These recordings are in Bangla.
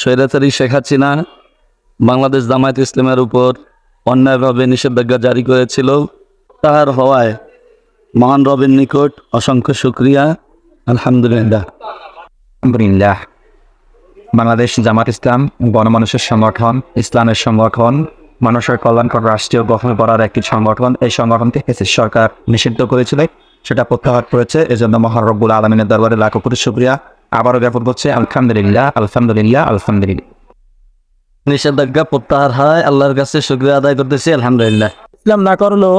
স্বৈরাচারী শেখ হাসিনা বাংলাদেশ জামায়াত ইসলামের উপর অন্যায়ভাবে নিষেধাজ্ঞা জারি করেছিল। তাহার হওয়ায় মহান রবের নিকট অসংখ্য শুক্রিয়া। আলহামদুলিল্লাহ। বাংলাদেশ জামাত ইসলাম গণমানুষের সংগঠন, ইসলামের সংগঠন, মানুষের কল্যাণকর রাষ্ট্রীয় গঠন করার একটি সংগঠন, এই সংগঠনকে এসএস সরকার নিষিদ্ধ করেছিল, সেটা প্রত্যাহার করেছে। এজন্য মহারব্বুল আলমিনের দরবারে লাখো কোটি শুক্রিয়া। আবারও জ্ঞাপন করছে আলহামদুলিল্লাহ আলহামদুলিল্লাহ আলহামদুলিল্লাহ। নিষেধাজ্ঞা প্রত্যাহার হয় আল্লাহর কাছে শুক্রিয়া আদায় করতেছি আলহামদুলিল্লাহ। ইসলাম না করলেও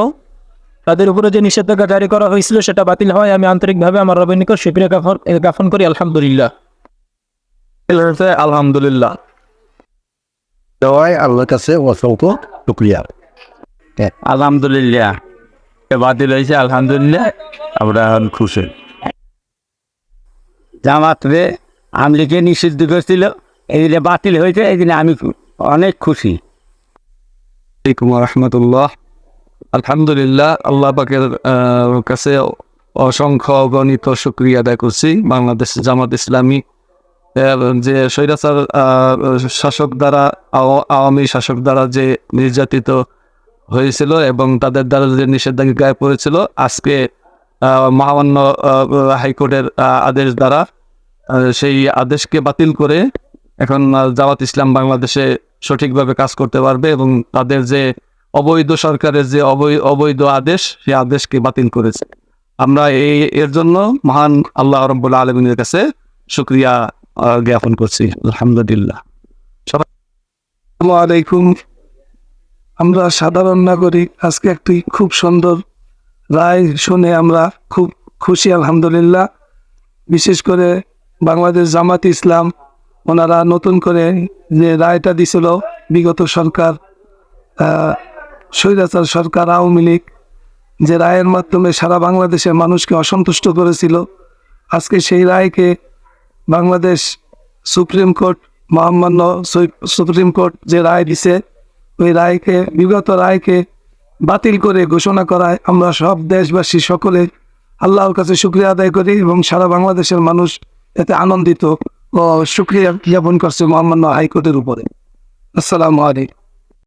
তাদের উপরে যে নিষেধাজ্ঞা জারি করা হয়েছিল সেটা বাতিল হয় আমি আন্তরিকভাবে আমার রবের নিকট শিবিরে জ্ঞাপন করি আলহামদুলিল্লাহ। আলহামদুলিল্লাহ। দেওয়ায় আল্লাহর কাছে অসংখ্য শুক্রিয়া। আলহামদুলিল্লাহ। এ বাতিল হয়েছে আলহামদুলিল্লাহ। আমরা এখন খুশি। জামাতরে আমলিকে নিষিদ্ধ করেছিল, এই দিনে বাতিল হয়েছে, এই দিনে আমি অনেক খুশি। রহমতুল্লাহ। আলহামদুলিল্লাহ, আল্লাহ পাকের কাছে অসংখ্য অগণিত শুক্রিয়া আদায় করছি। বাংলাদেশ জামাত ইসলামী যে স্বৈরাচার শাসক দ্বারা আওয়ামী শাসক দ্বারা যে নির্যাতিত হয়েছিল এবং তাদের দ্বারা যে নিষেধাজ্ঞা পড়েছিল আজকে মহামান্য হাইকোর্টের আদেশ দ্বারা সেই আদেশকে বাতিল করে এখন জামাত ইসলাম বাংলাদেশে সঠিকভাবে কাজ করতে পারবে এবং তাদের যে অবৈধ সরকারের যে অবৈ- অবৈধ আদেশ সেই আদেশকে বাতিল করেছে। আমরা এই এর জন্য মহান আল্লাহ রব্বুল আলমিনের কাছে শুক্রিয়া আহ, জ্ঞাপন করছি। আলহামদুলিল্লাহ। আসসালামু আলাইকুম। আমরা সাধারণ নাগরিক আজকে একটি খুব সুন্দর রায় শুনে আমরা খুব খুশি, আলহামদুলিল্লাহ। বিশেষ করে বাংলাদেশ জামাত ইসলাম, ওনারা নতুন করে যে রায়টা দিছিল, বিগত সরকার স্বৈরাচার সরকার, আওয়ামী লীগ, যে রায়ের মাধ্যমে সারা বাংলাদেশের মানুষকে অসন্তুষ্ট করেছিল। আজকে সেই রায়কে বাংলাদেশ সুপ্রিম কোর্ট, মহামান্য সুপ্রিম কোর্ট যে রায় দিছে, ওই রায়কে, বিগত রায়কে বাতিল করে ঘোষণা করায় আমরা সব দেশবাসী সকলে আল্লাহর কাছে সুক্রিয়া আদায় করি এবং সারা বাংলাদেশের মানুষ এতে আনন্দিত ও সুক্রিয়া জ্ঞাপন করছে মহামান্য হাইকোর্টের উপরে। আসসালামু আলাইকুম।